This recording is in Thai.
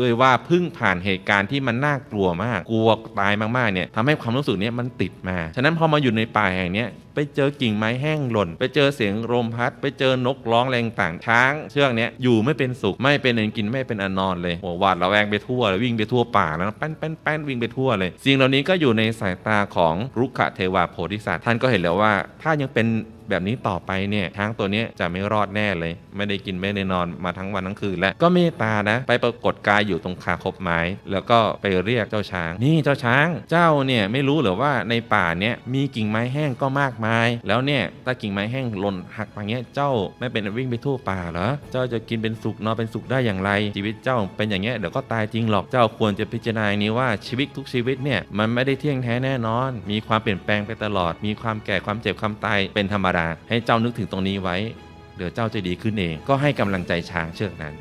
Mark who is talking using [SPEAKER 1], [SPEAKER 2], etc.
[SPEAKER 1] ด้วยว่าเพิ่งผ่านเหตุการณ์ที่มันน่ากลัวมาก กลัวตายมากๆ เนี่ยทำให้ความรู้สึกเนี้ยมันติดมา ฉะนั้นพอมาอยู่ในป่าแห่งเนี้ยไปเจอกิ่งไม้แห้งหล่น ไปเจอเสียงลมพัด ไปเจอนกร้องแรงต่างช้าง เชือกเนี้ยอยู่ไม่เป็นสุขไม่เป็นอันกินไม่เป็นอันนอนเลยโหหวาดระแวงไปทั่วเลยวิ่งไปทั่วป่าแล้วแป้นแป้นแป้นวิ่งไปทั่วเลยสิ่งเหล่านี้ก็อยู่ในสายตาของรุกขเทวาโพธิสัตว์ท่านก็เห็นแล้วว่า ถ้ายังเป็น แบบนี้ต่อไปเนี่ยช้างตัวนี้จะไม่รอดแน่เลย ไม่ได้กินไม่ได้นอนมาทั้งวันทั้งคืนแล้วก็เมตตานะ ไปปรากฏกายอยู่ตรงคาคบไม้ แล้วก็ไปเรียกเจ้าช้าง นี่เจ้าช้างเจ้าเนี่ยไม่รู้หรือว่าในป่าเนี่ยมีกิ่งไม้แห้งก็มากมาย แล้วเนี่ยถ้ากิ่งไม้แห้งหล่นหักมาเงี้ยเจ้าไม่เป็นวิ่งไปทั่วป่าเหรอเจ้าจะกินเป็นสุขนอนเป็นสุขได้อย่างไร ชีวิตเจ้าเป็นอย่างเงี้ยเดี๋ยวก็ตายจริงหรอกเจ้าควรจะพิจารณาอย่างนี้ว่าชีวิตทุกชีวิตเนี่ยมันไม่ได้เที่ยงแท้แน่นอน มีความเปลี่ยนแปลงไปตลอด มีความแก่ความเจ็บความตายเป็นธรรมดาให้เจ้านึกถึงตรงนี้ไว้ เดี๋ยวเจ้าจะดีขึ้นเอง ก็ให้กำลังใจช้างเชือกนั้น